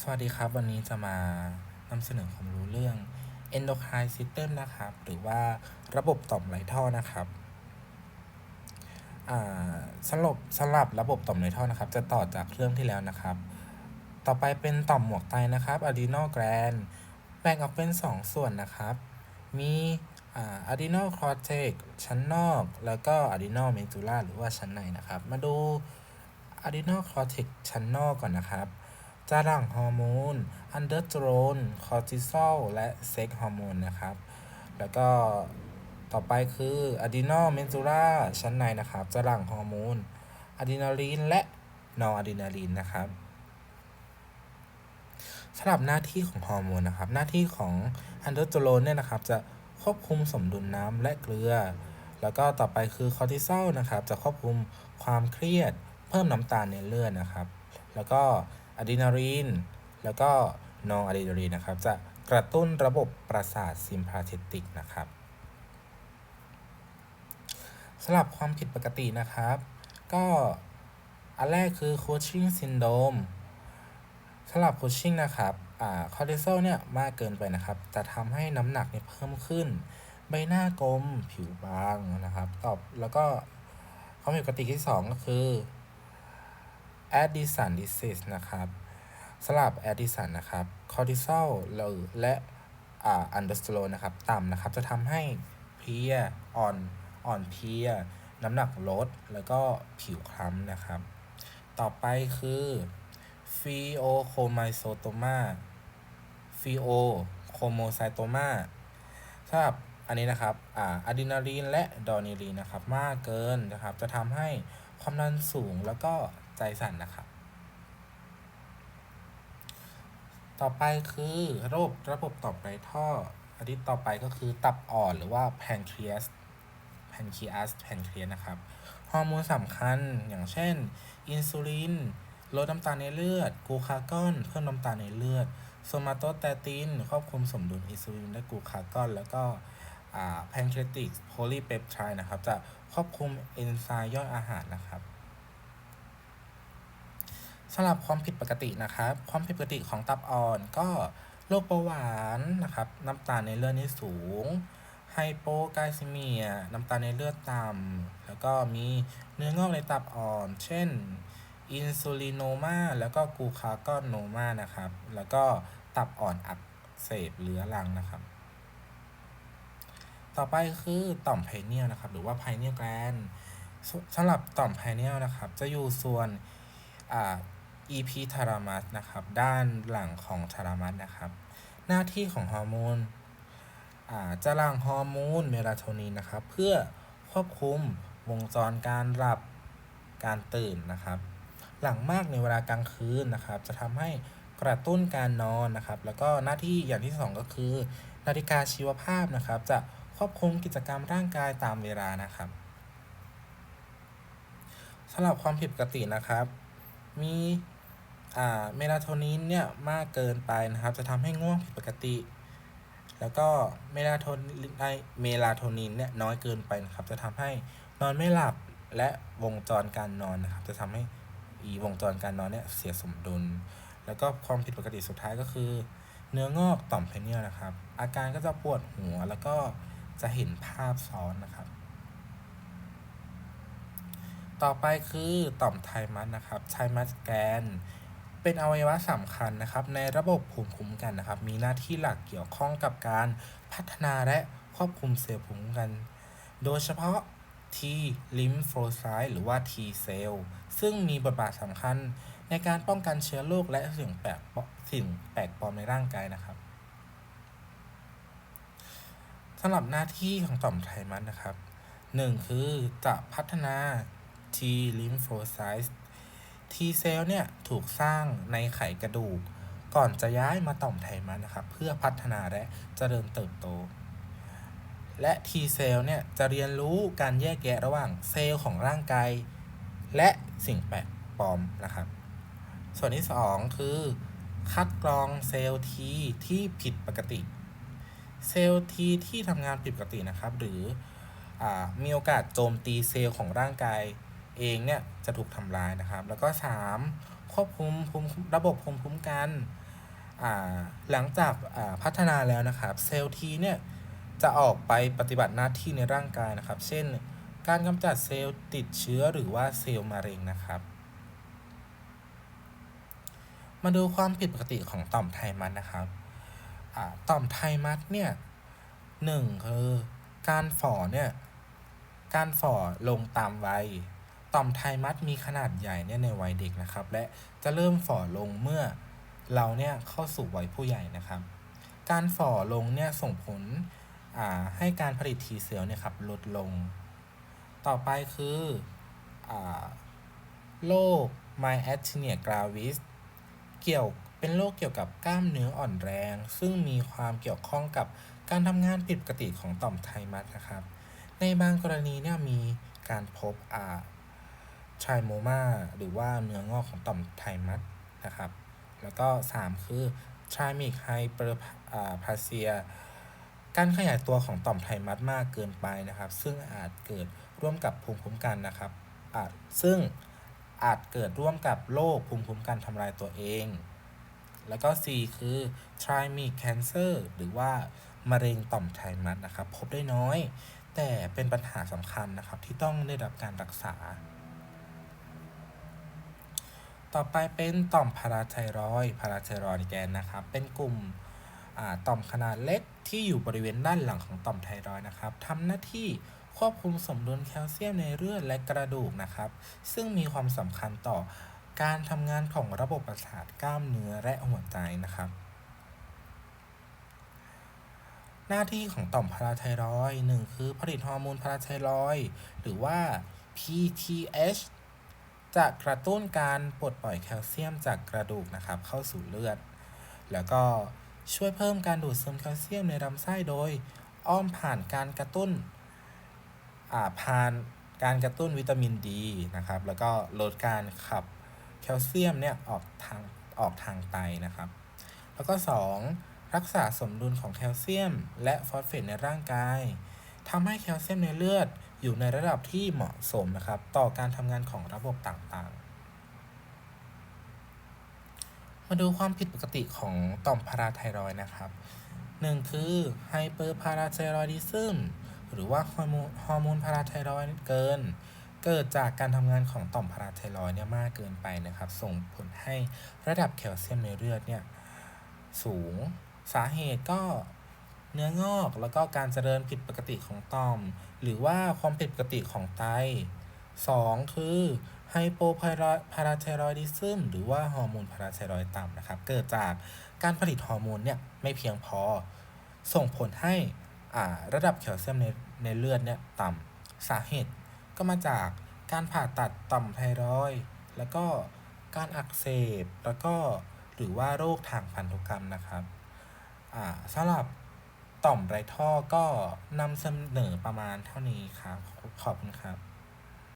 สวัสดีครับวันนี้จะมานำเสนอความรู้เรื่อง endocrine system นะครับ หรือว่าระบบต่อมไรท่อนะครับสำหรับสำหรับระบบต่อมไรท่อนะครับ จะต่อจากเรื่องที่แล้วนะครับ ต่อไปเป็นต่อมหมวกไตนะครับ adrenal gland แบ่งออกเป็น 2 ส่วนนะครับ มีอ่า adrenal cortex ชั้นนอก แล้วก็ adrenal medulla หรือว่าชั้นในนะครับ มาดู adrenal cortex ชั้นนอกก่อนนะครับ จะหลั่งฮอร์โมนอันเดอร์โทรนคอร์ติซอลและเซ็กฮอร์โมนนะครับ แล้วก็ต่อไปคืออะดีนอลเมนซูราชั้นในนะครับ จะหลั่งฮอร์โมนอะดรีนาลีนและนอร์อะดรีนาลีนนะครับสำหรับหน้าที่ของฮอร์โมนนะครับ หน้าที่ของอันเดอร์โทรนเนี่ยนะครับ จะควบคุมสมดุลน้ำและเกลือ แล้วก็ต่อไปคือคอร์ติซอลนะครับ จะควบคุมความเครียด เพิ่มน้ำตาลในเลือดนะครับ แล้วก็ อะดรีนาลีนแล้วก็นองอะดรีนาลีนนะครับ จะกระตุ้นระบบประสาทซิมพาเทติกนะครับสำหรับความผิดปกตินะครับ ก็อันแรกคือ Cushing syndrome สำหรับ Cushing นะครับอ่าคอร์ติซอลเนี่ยมากเกินไปนะครับ จะทำให้น้ำหนักเนี่ยเพิ่มขึ้น ใบหน้ากลมผิวบางนะครับตอบแล้วก็ความผิดปกติที่ 2 ก็คือ Addison disease นะครับสำหรับ Addison นะครับคอร์ติซอลและอ่าอันเดอร์สโตรนะครับ ต่ำนะครับ จะทำให้เพลียอ่อนอ่อนเพลีย น้ำหนักลด แล้วก็ผิวคล้ำนะครับ ต่อไปคือฟีโอโคไมโซโตมาฟีโอโคโมไซโตมาสำหรับอันนี้นะครับอ่าอะดรีนาลีนและดอร์นิลีนนะครับ มากเกินนะครับ จะทำให้ความดันสูงแล้วก็ ใจสั่นนะครับ ต่อไปคือระบบระบบต่อมไรท่อ อันที่ต่อไปก็คือตับอ่อนหรือว่าแพนครีสแพนครีอัสแพนครีสนะครับฮอร์โมนสำคัญอย่างเช่น อินซูลินลดน้ำตาลในเลือดกลูคากอนเพิ่มน้ำตาลในเลือดโซมาโตสเตตินควบคุมสมดุลอินซูลินและกลูคากอนแล้วก็แพนครติกโพลีเปปไทด์นะครับ จะควบคุมเอนไซม์ย่อยอาหารนะครับำหรับความผิดปกตินะครับ ความผิดปกติของตับอ่อนก็โรคเบาหวานนะครับ น้ำตาลในเลือดนี่สูง ไฮโปไกลซีเมีย น้ำตาลในเลือดต่ำ แล้วก็มีเนื้องอกในตับอ่อน เช่น อินซูลิโนมา แล้วก็กูคากอนโนมานะครับ แล้วก็ตับอ่อนอักเสบเรื้อรังนะครับ ต่อไปคือต่อมไพเนียลนะครับ หรือว่าไพเนียลแกลนสำหรับต่อมไพเนียลนะครับ จะอยู่ส่วนอ่า EP ทารามัสนะครับ ด้านหลังของทารามัสนะครับ หน้าที่ของฮอร์โมนอ่าจะหลั่งฮอร์โมนเมลาโทนินนะครับ เพื่อควบคุมวงจรการหลับการตื่นนะครับ หลังมากในเวลากลางคืนนะครับ จะทำให้กระตุ้นการนอนนะครับ แล้วก็หน้าที่อย่างที่สองก็คือ นาฬิกาชีวภาพนะครับ จะควบคุมกิจกรรมร่างกายตามเวลานะครับสำหรับความผิดปกตินะครับ มี เมลาโทนินเนี่ยมากเกินไปนะครับ จะทำให้ง่วงผิดปกติ แล้วก็เมลาโทนินไอเมลาโทนินเนี่ยน้อยเกินไปนะครับ จะทำให้นอนไม่หลับและวงจรการนอนนะครับ จะทำให้อีวงจรการนอนเนี่ยเสียสมดุล แล้วก็ความผิดปกติสุดท้ายก็คือ เนื้องอกต่อมเพเนียลนะครับ อาการก็จะปวดหัวแล้วก็จะเห็นภาพซ้อนนะครับต่อไปคือต่อมไทมัสนะครับไทมัสแกน เป็นอวัยวะสำคัญนะครับ ในระบบภูมิคุ้มกันนะครับ มีหน้าที่หลักเกี่ยวข้องกับการพัฒนาและควบคุมเซลล์ภูมิคุ้มกัน โดยเฉพาะ T lymphocyte หรือว่า T cell ซึ่งมีบทบาทสำคัญในการป้องกันเชื้อโรคและสิ่งแปลกสิ่งแปลกปลอมในร่างกายนะครับสำหรับหน้าที่ของต่อมไทมัสนะครับหนึ่งคือจะพัฒนา T lymphocytes T cell เนี่ยถูกสร้างในไขกระดูก ก่อนจะย้ายมาต่อมไทมัสนะครับ เพื่อพัฒนาและเจริญเติบโต และ T เซลล์เนี่ยจะเรียนรู้การแยกแยะระหว่างเซลล์ของร่างกายและสิ่งแปลกปลอมนะครับ ส่วนที่ 2 คือ คัดกรองเซลล์ T ที่ผิดปกติ เซลล์ T ที่ทำงานผิดปกตินะครับ หรืออมีโอกาสโจมตีเซลล์ของร่างกาย เองเนี่ยจะถูกทำลายนะครับ แล้วก็ 3. ควบคุมภูมิระบบภูมิคุ้มกันหลังจากพัฒนาแล้วนะครับ เซลล์ทีเนี่ยจะออกไปปฏิบัติหน้าที่ในร่างกายนะครับ เช่น การกำจัดเซลล์ติดเชื้อหรือว่าเซลล์มะเร็งนะครับ มาดูความผิดปกติของต่อมไทมัสนะครับต่อมไทมัสเนี่ยหนึ่งคือการฝ่อเนี่ยการฝ่อลงตามวัย ต่อมไทมัสมีขนาดใหญ่เนี่ยในวัยเด็กนะครับ และจะเริ่มฝ่อลงเมื่อเราเนี่ยเข้าสู่วัยผู้ใหญ่นะครับ การฝ่อลงเนี่ยส่งผลให้การผลิตทีเซลล์เนี่ยครับลดลง ต่อไปคืออโรค myasthenia gravis เกี่ยวเป็นโรคเกี่ยวกับกล้ามเนื้ออ่อนแรง ซึ่งมีความเกี่ยวข้องกับการทำงานผิดปกติของต่อมไทมัสนะครับ ในบางกรณีเนี่ยมีการพบอ่า ไทโมมาหรือว่าเนื้องอกของต่อมไทมัสนะครับ แล้วก็ 3 คือ t r i m i c hyperplasia การขยายตัวของต่อมไทมัสมากเกินไปนะครับ ซึ่งอาจเกิดร่วมกับภูมิคุ้มกันนะครับอาจซึ่งอาจเกิดร่วมกับโรคภูมิคุ้มกันทำลายตัวเอง แล้วก็ 4 คือ t r i m i c cancer หรือว่ามะเร็งต่อมไทมัสนะครับ พบได้น้อย แต่เป็นปัญหาสำคัญนะครับที่ต้องได้รับการรักษา ต่อไปเป็นต่อมพาราไทรอยด์พาราไทรอยด์แกนนะครับ เป็นกลุ่มต่อมขนาดเล็กที่อยู่บริเวณด้านหลังของต่อมไทรอยด์นะครับทำหน้าที่ควบคุมสมดุลแคลเซียมในเลือดและกระดูกนะครับ ซึ่งมีความสำคัญต่อการทำงานของระบบประสาทกล้ามเนื้อและหัวใจนะครับ หน้าที่ของต่อมพาราไทรอยด์หนึ่งคือผลิตฮอร์โมนพาราไทรอยด์หรือว่า PTH จะกระตุ้นการปลดปล่อยแคลเซียมจากกระดูกนะครับเข้าสู่เลือด แล้วก็ช่วยเพิ่มการดูดซึมแคลเซียมในลำไส้โดย อ้อมผ่านการกระตุ้นอ่าผ่านการกระตุ้นวิตามินดีนะครับ แล้วก็ลดการขับแคลเซียมเนี่ยออกทางออกทางไตนะครับ แล้วก็ 2. รักษาสมดุลของแคลเซียม และฟอสเฟตในร่างกายทำให้แคลเซียมในเลือด อยู่ในระดับที่เหมาะสมนะครับ ต่อการทำงานของระบบต่างๆ มาดูความผิดปกติของต่อมพาราไทรอยนะครับหนึ่งคือไฮเปอร์พาราไทรอยดิซึมหรือว่าฮอร์โมนพาราไทรอยเกิน เกิดจากการทำงานของต่อมพาราไทรอยเนี่ยมากเกินไปนะครับ ส่งผลให้ระดับแคลเซียมในเลือดเนี่ยสูงสาเหตุก็ เนื้องอกแล้วก็การเจริญผิดปกติของต่อม หรือว่าความผิดปกติของไต 2 คือไฮโปพาราไทรอยดิซึมหรือว่าฮอร์โมนพาราไทรอยต่ำนะครับ เกิดจากการผลิตฮอร์โมนเนี่ยไม่เพียงพอ ส่งผลให้อ่าระดับแคลเซียมในในเลือดเนี่ยต่ำสาเหตุก็มาจากการผ่าตัดต่อมไทรอยแล้วก็การอักเสบแล้วก็หรือว่าโรคทางพันธุกรรมนะครับอ่าสำหรับ ต่อมไรท่อก็นำเสนอประมาณเท่านี้ครับ ขอบคุณครับ